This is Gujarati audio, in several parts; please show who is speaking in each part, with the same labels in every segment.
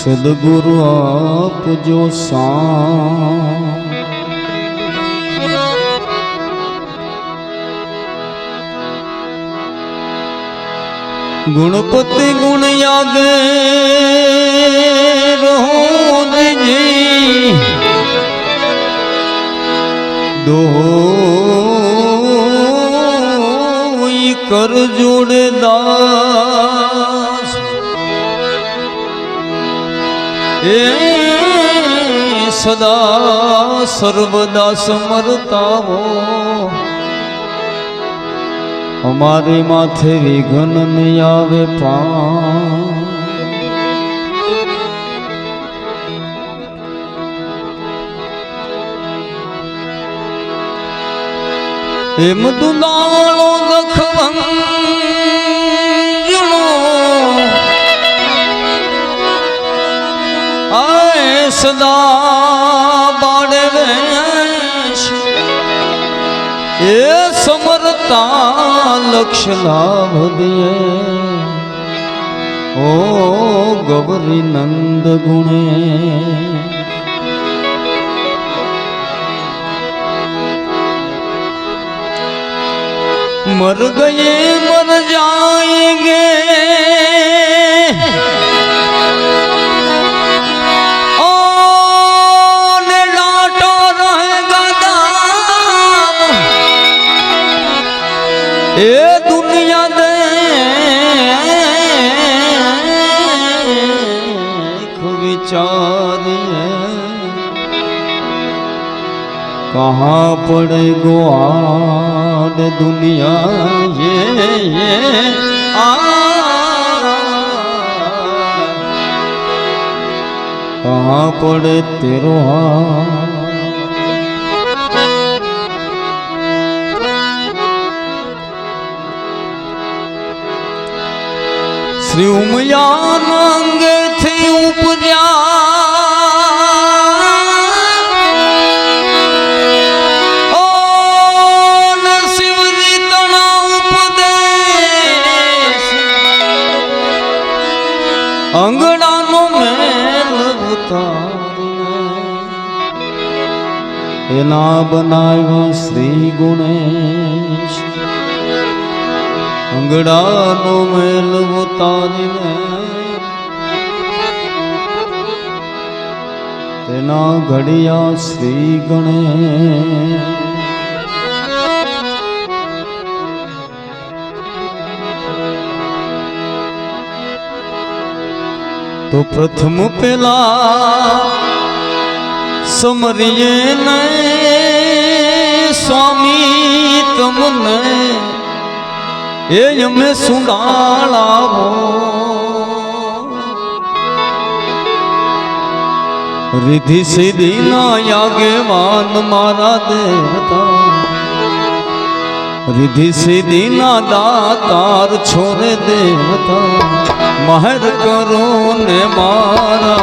Speaker 1: સદગુરુ આપજો સા ગુણપતિ ગુણ યાદ રોજી દોઈ કર જોડે એ સદા સર્વદા સમરતા હો અમારે માથે વિઘન નહીં આવે પા એમ દુલાળો લખવંજણો સદા બાળવેશ એ સમરતા લક્ષ લાભ દિયે ઓ ગૌરી નંદ ગુણે મર ગયે મર જાયગે એ દુનિયા દે વિચારીએ કહા પડે ગોઆડ દુનિયા યે આ કહા પડે તેરો આ શ્રી ઉમયા અંગેથી ઉપજા. ઓ નરસિંહજી તણા ઉપદેશ. અંગડાનો મેલ ઉતારીને. એના બનાવ્યો શ્રી ગુણેશ. અંગડાનો મેલ તારીને તેના ઘડિયા શ્રી ગણે તો પ્રથમ પેલા સમરીએ ને સ્વામી તમને એ અમે સુડાળાવો રિધિ સિદ્ધિ ના યાગેવાન મારા દેવતા. રિધિ સિદ્ધિ ના દાતાર છોરે દેવતા. મહેર કરો ને મારા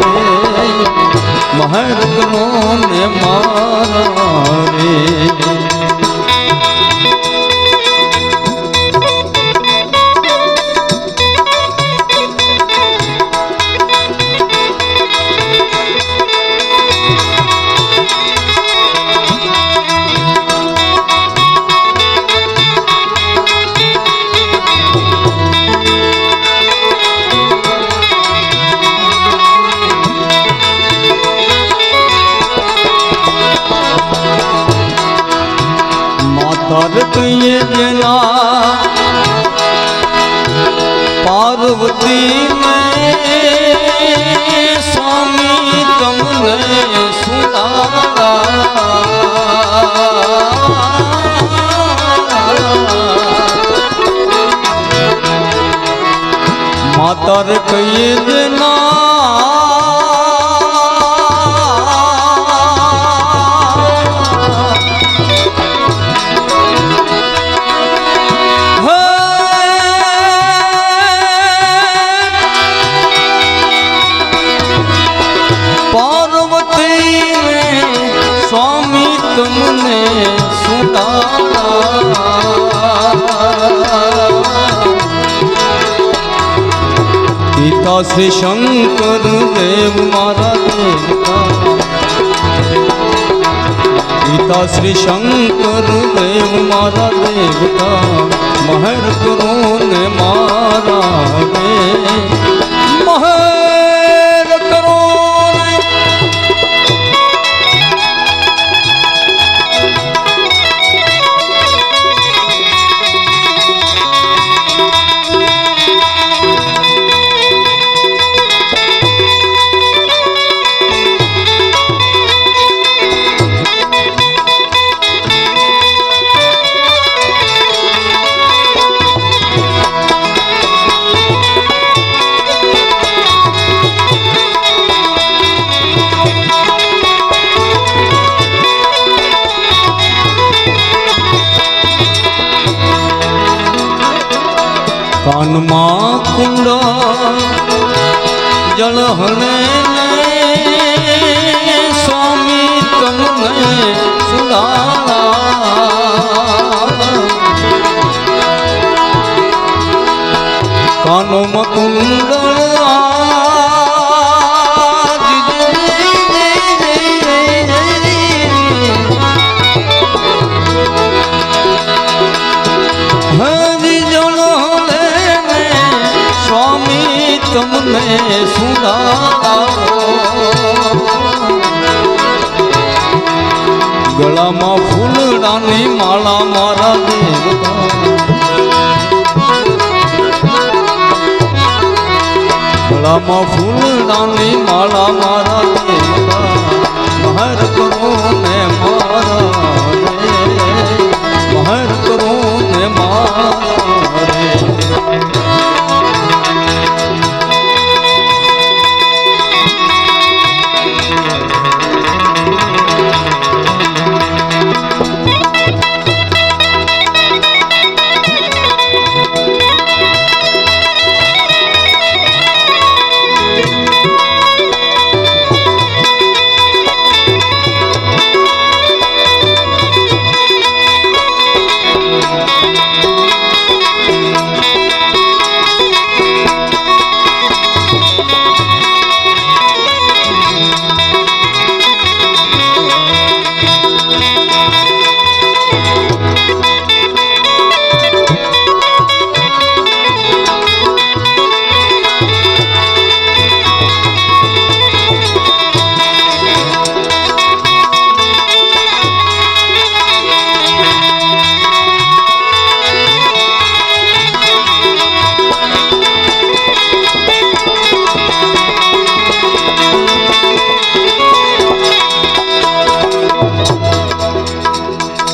Speaker 1: રે. મહેર કરો ને મારા રે. પિતા શ્રી શંકર દેવ મારા દેવતા. પિતા શ્રી શંકર દેવ મારા દેવતા. મહેર કરો ને મારા રે મહેર કાનોમાં કુંડળ તમને સુડાવો ગળામાં ફૂલડાની માળા ગળામાં ફૂલડાની માળા મારા મહર કરો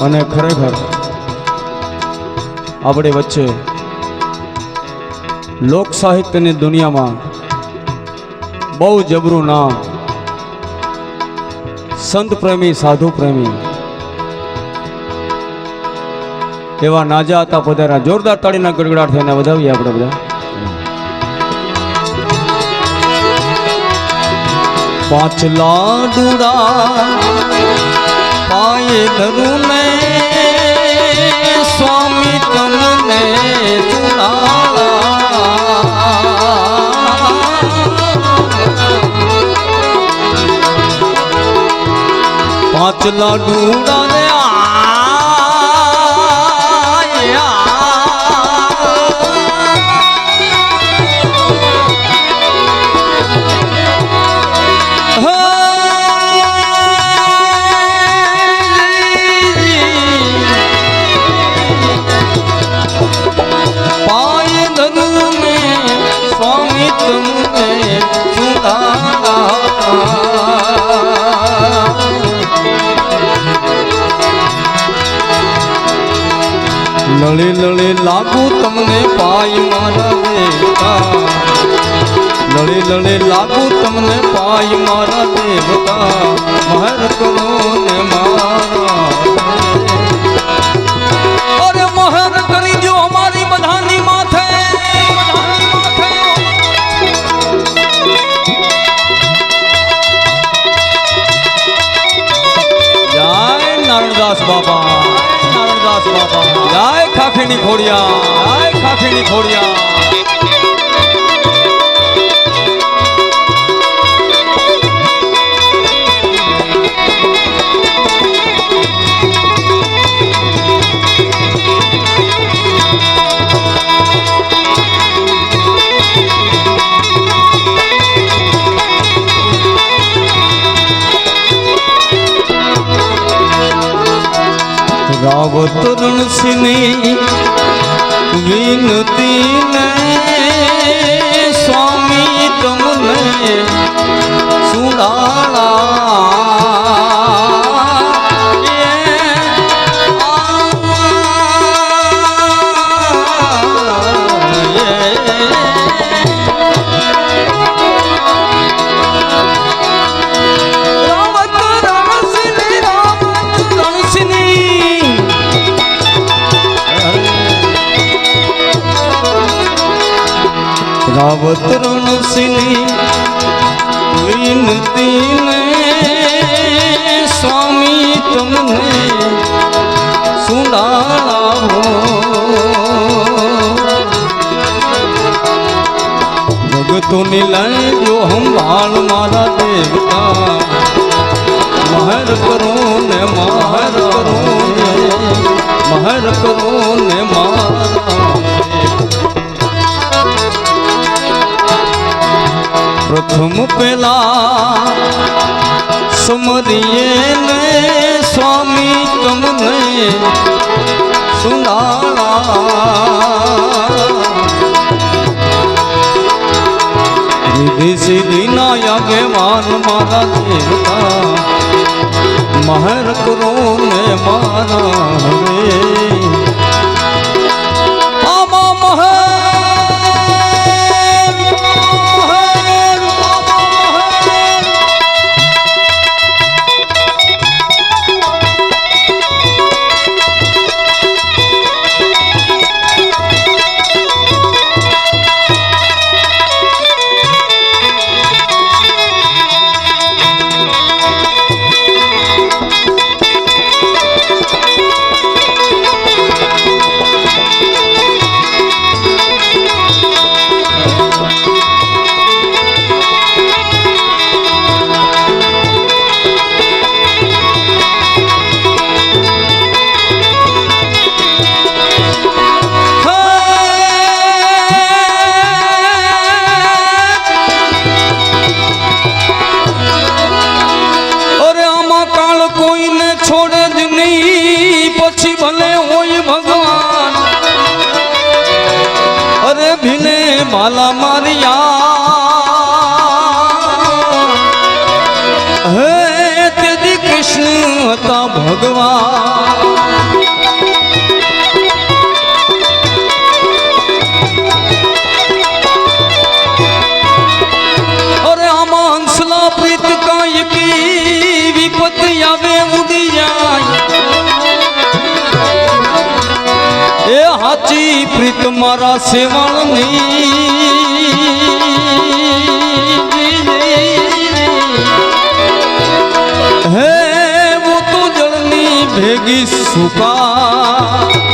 Speaker 1: અને ખરેખર આપણે વચ્ચે લોક સાહિત્યની દુનિયામાં બહુ જબરું નામ સંત પ્રેમી, સાધુ પ્રેમી એવા નાજા હતા પધારા જોરદાર તાળીના ગડગડાટ થઈને વધાવીએ આપણે બધા. પાંચ લાડુડા પાયે ધરું પાંચ લાડુડા ને સ્વામી તમને સુધારા લળી લળી લાગુ તમને પાય મારા દેવતા. લળી લળી લાગુ તમને પાય મારા દેવતા. મહર કરો ને મારા બાબા જય ખાખીની ખોડિયા જય ખાખીની ખોડિયા. રાવતરણ સિની વિનતી ને સ્વામી તમને સુડાળા રાવત રણસિની વિનતી ને સ્વામી તમને સુનાળાવો ભગતોની લાજો સંભાળ મારા દેવતા. મહર કરો ને મહર કરો ને મહર કરો ને મારા. પ્રથમ પેલા સુમરીએ ને સ્વામી તમને સુનાળા રીધિ સીધી ના યાગેવાન મારા દેવતા, મહર કરો ને મારા હવે માલા મારિયા હે તેદી કૃષ્ણ હતા ભગવાન પ્રીત મારા સેવણની હે હું તું જળની ભેગી સુકા.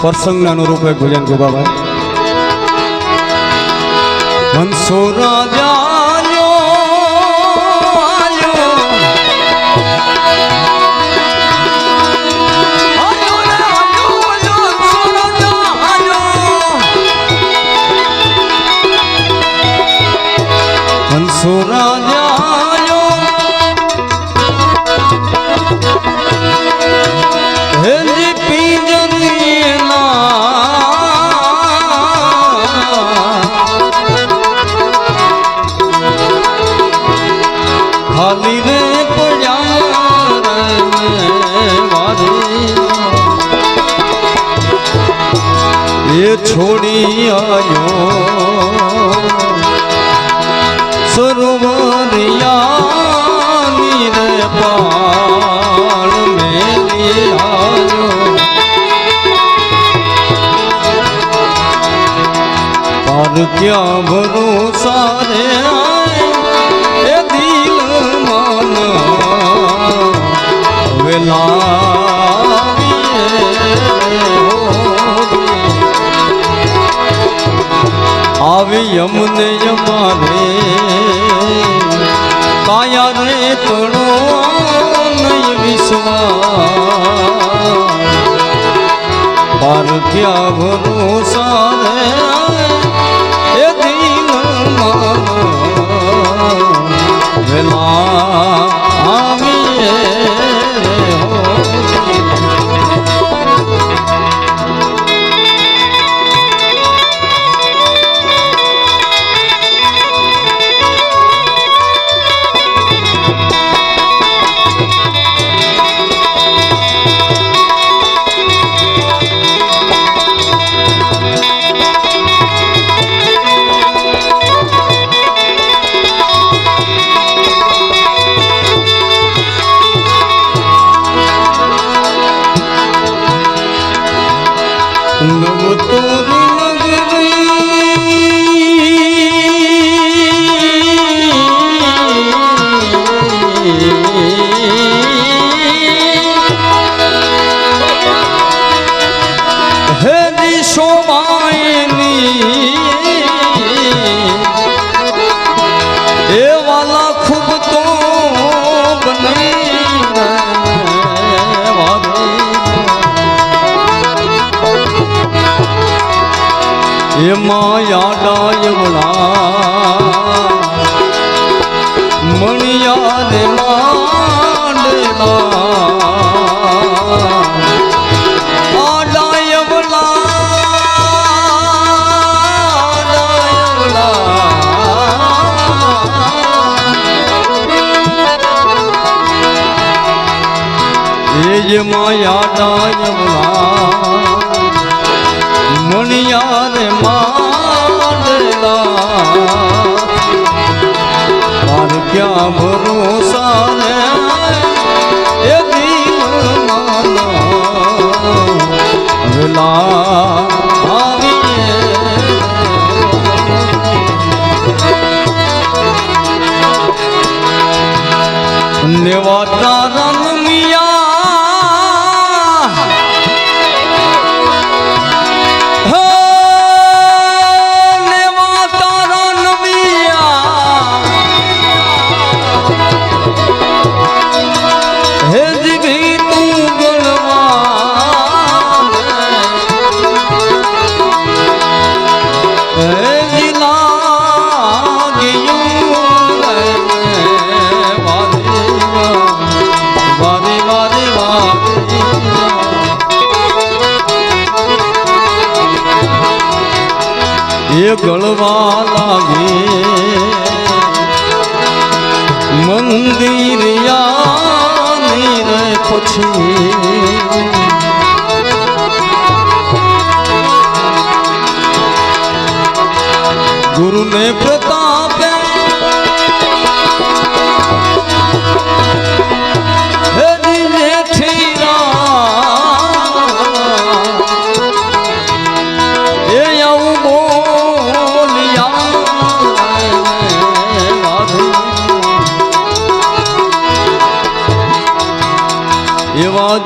Speaker 1: પ્રસંગને અનુરૂપ એક ભજન ગોબાભાઈ વંશો રાજા છોડી આયો સરોવરિયાની રે પાળ મેલી આવ્યો પાર ક્યાં ભરોસા રે એ દિલ મન વેલા આવી અમને અમારે. કાયા રે તણો નહીં વિશ્વા ભારતીય ભરોસા Oh, માયા યમુના મણિયા રે માંડેલા માયા ડાયમલા ક્યાં ભરોસો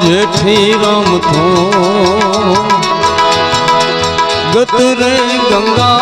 Speaker 1: જેઠી રમતો. ગત રે ગંગાજીના